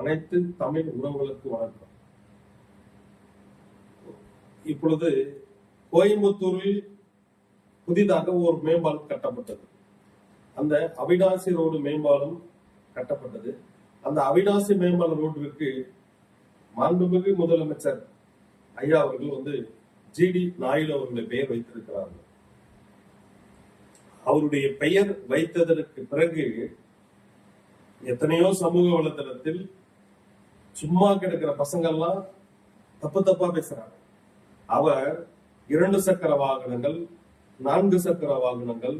அனைத்து தமிழ் உறவுகளுக்கு வணக்கம். இப்பொழுது கோயம்புத்தூரில் புதிதாக ஒரு மேம்பாலம் கட்டப்பட்டது. அந்த அவிநாசி ரோடு மேம்பாலம் கட்டப்பட்டது. அந்த அவிநாசி மேம்பால ரோட்டிற்கு மாண்புமிகு முதலமைச்சர் ஐயா அவர்கள் வந்து ஜிடி நாயுடு அவர்களுடைய பெயர் வைத்திருக்கிறார்கள் அவருடைய பெயர் வைத்ததற்கு பிறகு எத்தனையோ சமூக வலைதளத்தில் சும்மா கிடக்கிற பசங்கள்லாம் தப்பு தப்பா பேசுறாங்க. அவர் இரண்டு சக்கர வாகனங்கள் நான்கு சக்கர வாகனங்கள்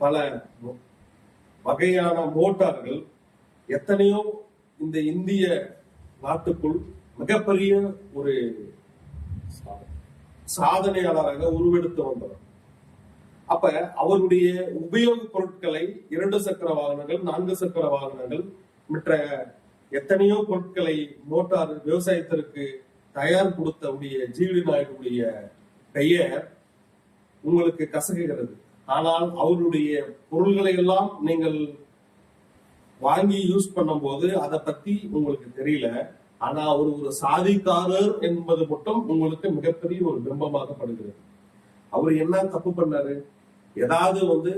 பல வகையான மோட்டார்கள் எத்தனையோ இந்த இந்திய நாட்டுக்குள் மிகப்பெரிய ஒரு சாதனையாளராக உருவெடுத்து வந்தவர். அப்ப அவருடைய உபயோக பொருட்களை இரண்டு சக்கர வாகனங்கள் நான்கு சக்கர வாகனங்கள் மற்ற எத்தனையோ பொருட்களை மோட்டார் விவசாயத்திற்கு தயார் கொடுத்த உடைய ஜிடி நாயுடைய பெயர் உங்களுக்கு கசகுகிறது ஆனால் அவருடைய பொருள்களை எல்லாம் நீங்கள் வாங்கி யூஸ் பண்ணும்போது அதை பத்தி உங்களுக்கு தெரியல. ஆனா அவர் ஒரு சாதிக்காரர் என்பது மட்டும் உங்களுக்கு மிகப்பெரிய ஒரு பிம்பமாகப்படுகிறது அவர் என்ன தப்பு பண்ணாரு? ஏதாவது வந்து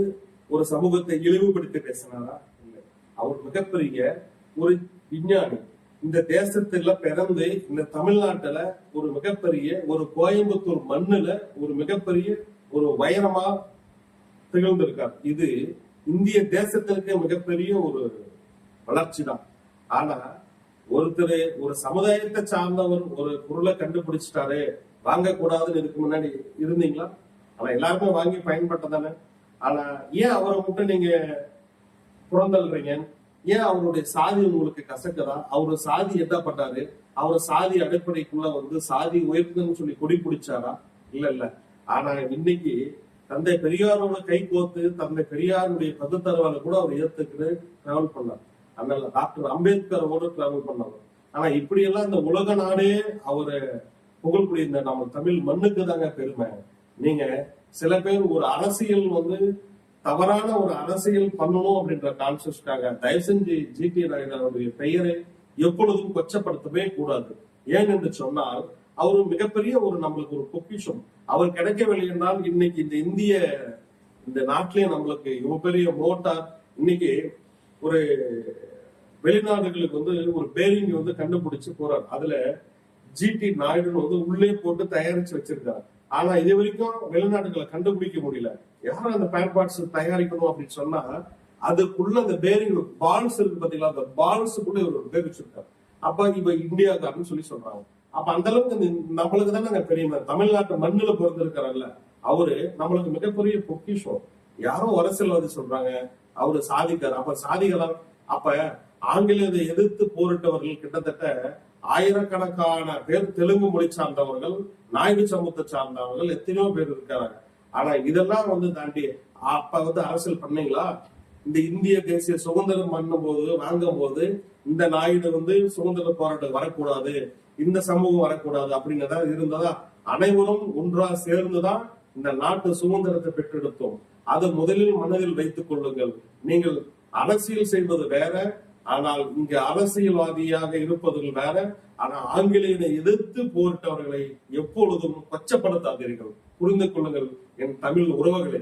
ஒரு சமூகத்தை இழிவுபடுத்தி பேசினாரா? இல்லை. அவர் மிகப்பெரிய ஒரு விஞ்ஞானி. இந்த தேசத்துல பிறந்து இந்த தமிழ்நாட்டுல ஒரு மிகப்பெரிய ஒரு கோயம்புத்தூர் மண்ணுல ஒரு மிகப்பெரிய ஒரு வைரமா திகழ்ந்திருக்கார். இது இந்திய தேசத்திற்கு மிகப்பெரிய ஒரு வளர்ச்சி தான் ஆனா ஒருத்தர் ஒரு சமுதாயத்தை சார்ந்தவர் ஒரு பொருளை கண்டுபிடிச்சிட்டாரு வாங்கக்கூடாதுன்னு இதுக்கு முன்னாடி இருந்தீங்களா? ஆனா எல்லாருமே வாங்கி பயன்பட்டதானே? ஆனா ஏன் அவரை மட்டும் நீங்க புறந்தள்ளுறீங்க? ஏன் அவருடைய சாதி உங்களுக்கு கசக்குதா? அவரு சாதி என்ன பண்ணாரு? அவர் சாதி அடிப்படைக்குள்ள வந்து சாதி உயர்த்துன்னு சொல்லி கொடி பிடிச்சாரா? இல்ல இல்ல. ஆனா இன்னைக்கு தந்தை பெரியாரோட கை கோத்து தந்தை பெரியாருடைய பகுத்தரவால கூட அவர் ஏத்துக்கிட்டு டிராவல் பண்ணார். அதனால டாக்டர் அம்பேத்கரோட டிராவல் பண்ணாங்க ஆனா இப்படி எல்லாம் இந்த உலக நாடே அவரு புகழ்க்கூடிய இந்த நம்ம தமிழ் மண்ணுக்கு தாங்க பெருமை. நீங்க சில பேர் ஒரு அரசியல் வந்து தவறான ஒரு அரசியல் பண்ணணும் அப்படின்ற கான்செப்ட்காக தயவு செஞ்சு ஜிடி நாயுடைய பெயரை எப்பொழுதும் கொச்சப்படுத்தவே கூடாது. ஏன் என்று சொன்னால் அவர் மிகப்பெரிய ஒரு நம்மளுக்கு ஒரு பொக்கிஷம். அவர் கிடைக்கவில்லை என்றால் இன்னைக்கு இந்த இந்திய இந்த நாட்டிலேயே நம்மளுக்கு இவ்வளவு பெரிய மோட்டார் இன்னைக்கு ஒரு வெளிநாடுகளுக்கு வந்து ஒரு பேரிங் வந்து கண்டுபிடிச்சு போறார். அதுல ஜிடி நாயுடுன்னு வந்து உள்ளே போட்டு தயாரிச்சு வச்சிருக்காரு ஆனா இது வரைக்கும் வெளிநாடுகளை கண்டுபிடிக்க முடியல. யாரும் அந்த பேர் பார்ட்ஸ் தயாரிக்கணும் அப்படின்னு சொன்னா அதுக்குள்ள அந்த பேரிங் பால்ஸ் இருக்கு பாத்தீங்களா? அந்த பால்ஸுக்குள்ள இவர் உபயோகிச்சிருக்காரு. பேர் அப்ப இப்ப இந்தியாக்காரன்னு சொல்லி சொல்றாங்க. அப்ப அந்த அளவுக்கு நம்மளுக்கு தானே பெரிய தமிழ்நாட்டு மண்ணுல பிறந்திருக்கிறார்ல அவரு நம்மளுக்கு மிகப்பெரிய பொக்கிஷம். யாரோ அரசியல்வாதி சொல்றாங்க அவரு சாதிக்கார். அப்ப சாதிக்கலாம் அப்ப ஆங்கிலேயரை எதிர்த்து போரிட்டவர்கள் கிட்டத்தட்ட ஆயிரக்கணக்கான பேர் தெலுங்கு மொழி சார்ந்தவர்கள் நாயுடு சமூகத்தை சார்ந்தவர்கள் எத்தனையோ பேர் இருக்கிறாங்க ஆனா இதெல்லாம் வந்து தாண்டி அப்ப வந்து அரசியல் பண்ணீங்களா? இந்த இந்திய தேசிய சுதந்திரம் பண்ணும் போது வாங்கும் போது இந்த நாயுடு வந்து சுதந்திர போராட்டம் வரக்கூடாது இந்த சமூகம் வரக்கூடாது அப்படிங்கிறதா இருந்ததா? அனைவரும் ஒன்றா சேர்ந்துதான் இந்த நாட்டு சுதந்திரத்தை பெற்றெடுத்தோம். அதை முதலில் மனதில் வைத்துக் கொள்ளுங்கள். நீங்கள் அரசியல் செய்வது வேற ஆனால் இங்க அரசியல்வாதியாக இருப்பவர்கள் வேற ஆனா ஆங்கிலேயனை எதிர்த்து போரிட்டவர்களை எப்பொழுதும் கொச்சப்படுத்தாதீர்கள். புரிந்து கொள்ளுங்கள் என் தமிழ் உறவுகளே.